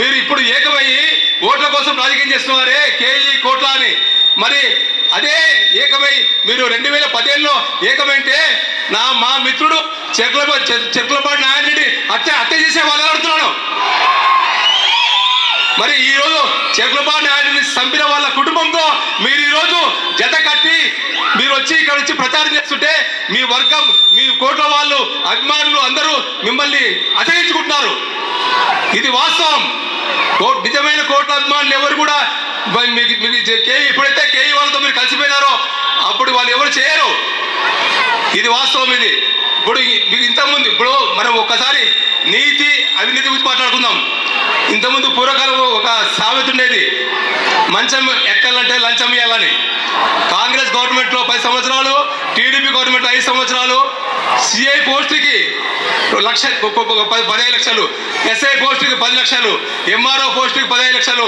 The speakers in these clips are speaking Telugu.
మీరు ఇప్పుడు ఏకమయ్యి ఓట్ల కోసం రాజకీయం చేస్తున్నారే కేఈ కోట్ల అని మరి అదే ఏకమై మీరు రెండు వేల పదిహేనులో ఏకమైంటే నా మా మిత్రుడు చెట్ల చెట్లపాటి నారాయణ రెడ్డి హత్య హత్య చేసే వాళ్ళు అడుగుతున్నాను మరి ఈరోజు రోజు చెట్లపాటి నాయుడిని చంపిన వాళ్ళ కుటుంబంతో మీరు ఈరోజు జత కట్టి మీరు వచ్చి ఇక్కడ వచ్చి ప్రచారం చేస్తుంటే మీ వర్గం మీ కోట్ల వాళ్ళు అభిమానులు అందరూ మిమ్మల్ని అసహించుకుంటున్నారు. ఇది వాస్తవం. కో- నిజమైన కోట్ల అభిమానులు ఎవరు కూడా మీకు మీకు కేఈ ఎప్పుడైతే కేఈ వాళ్ళతో మీరు కలిసిపోయినారో అప్పుడు వాళ్ళు ఎవరు చేయరు. ఇది వాస్తవం ఇది. ఇప్పుడు మీకు ఇంతకుముందు ఇప్పుడు మనం ఒక్కసారి నీతి అవినీతి గురించి మాట్లాడుకుందాం. ఇంతకుముందు పూర్వకాలం ఒక సామెత ఉండేది మంచం ఎక్కాలంటే లంచం ఇవ్వాలని కాంగ్రెస్ గవర్నమెంట్లో పది సంవత్సరాలు టీడీపీ గవర్నమెంట్ ఐదు సంవత్సరాలు సిఐ పోస్టుకి లక్ష పదహైదు పదిహేను లక్షలు ఎస్ఐ పోస్టుకి పది లక్షలు ఎంఆర్ఓ పోస్టుకి పదిహేను లక్షలు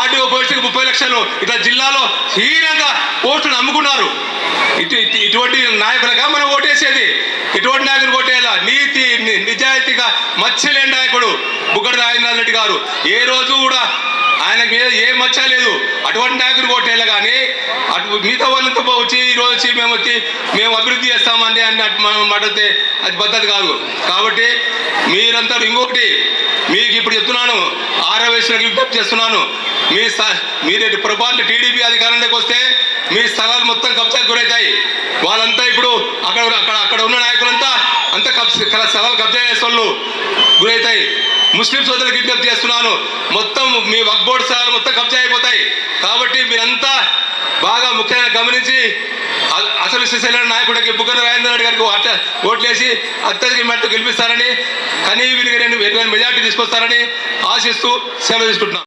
ఆర్టీఓ పోస్టుకి ముప్పై లక్షలు ఇట్లా జిల్లాలో హీనంగా పోస్టులు అమ్ముకున్నారు. ఇటు ఇటు- ఇటువంటి నాయకులుగా మనం ఓటేసేది. ఇటువంటి నాయకులు ఓటేయాల? నీతి నిజాయితీగా మచ్చలేని నాయకుడు బుగ్గడ రాజేంద్ర రెడ్డి గారు. ఏ రోజు కూడా ఆయన మీద ఏ మచ్చ లేదు. అటువంటి నాయకుడు కొట్టేలా కానీ అటు మిగతా వాళ్ళంతా వచ్చి ఈ రోజు వచ్చి మేము వచ్చి మేము అభివృద్ధి చేస్తామండి అని అటు మనం మాట్లాడితే అది పద్ధతి కాదు. కాబట్టి మీరంతా ఇంకొకటి మీకు ఇప్పుడు చెప్తున్నాను ఆరవేశ్వరికి విజ్ఞప్తి చేస్తున్నాను. మీ స్థ- మీరు పొరపాటు టీడీపీ అధికారంలోకి వస్తే మీ స్థలాలు మొత్తం కబ్జాకు గురవుతాయి వాళ్ళంతా ఇప్పుడు అక్కడ అక్కడ అక్కడ ఉన్న నాయకులంతా అంతా కబ్జా స్థలాలు కబ్జా చేసేవాళ్ళు గురవుతాయి ముస్లిం సోదరులకు విజ్ఞప్తి చేస్తున్నాను. మొత్తం మీ వక్ బోర్డు స్థలాలు మొత్తం కబ్జా అయిపోతాయి. కాబట్టి మీరంతా బాగా ముఖ్యంగా గమనించి అ- అసలు శ్రీశైలం నాయకుడికి బుగ్గన రాజేంద్ర రెడ్డి గారికి అట్ట ఓట్లేసి అత్యధిక మెట్టు గెలిపిస్తారని కనీ విరిగి నేను మెజార్టీ తీసుకొస్తారని ఆశిస్తూ సేవ తీసుకుంటున్నాను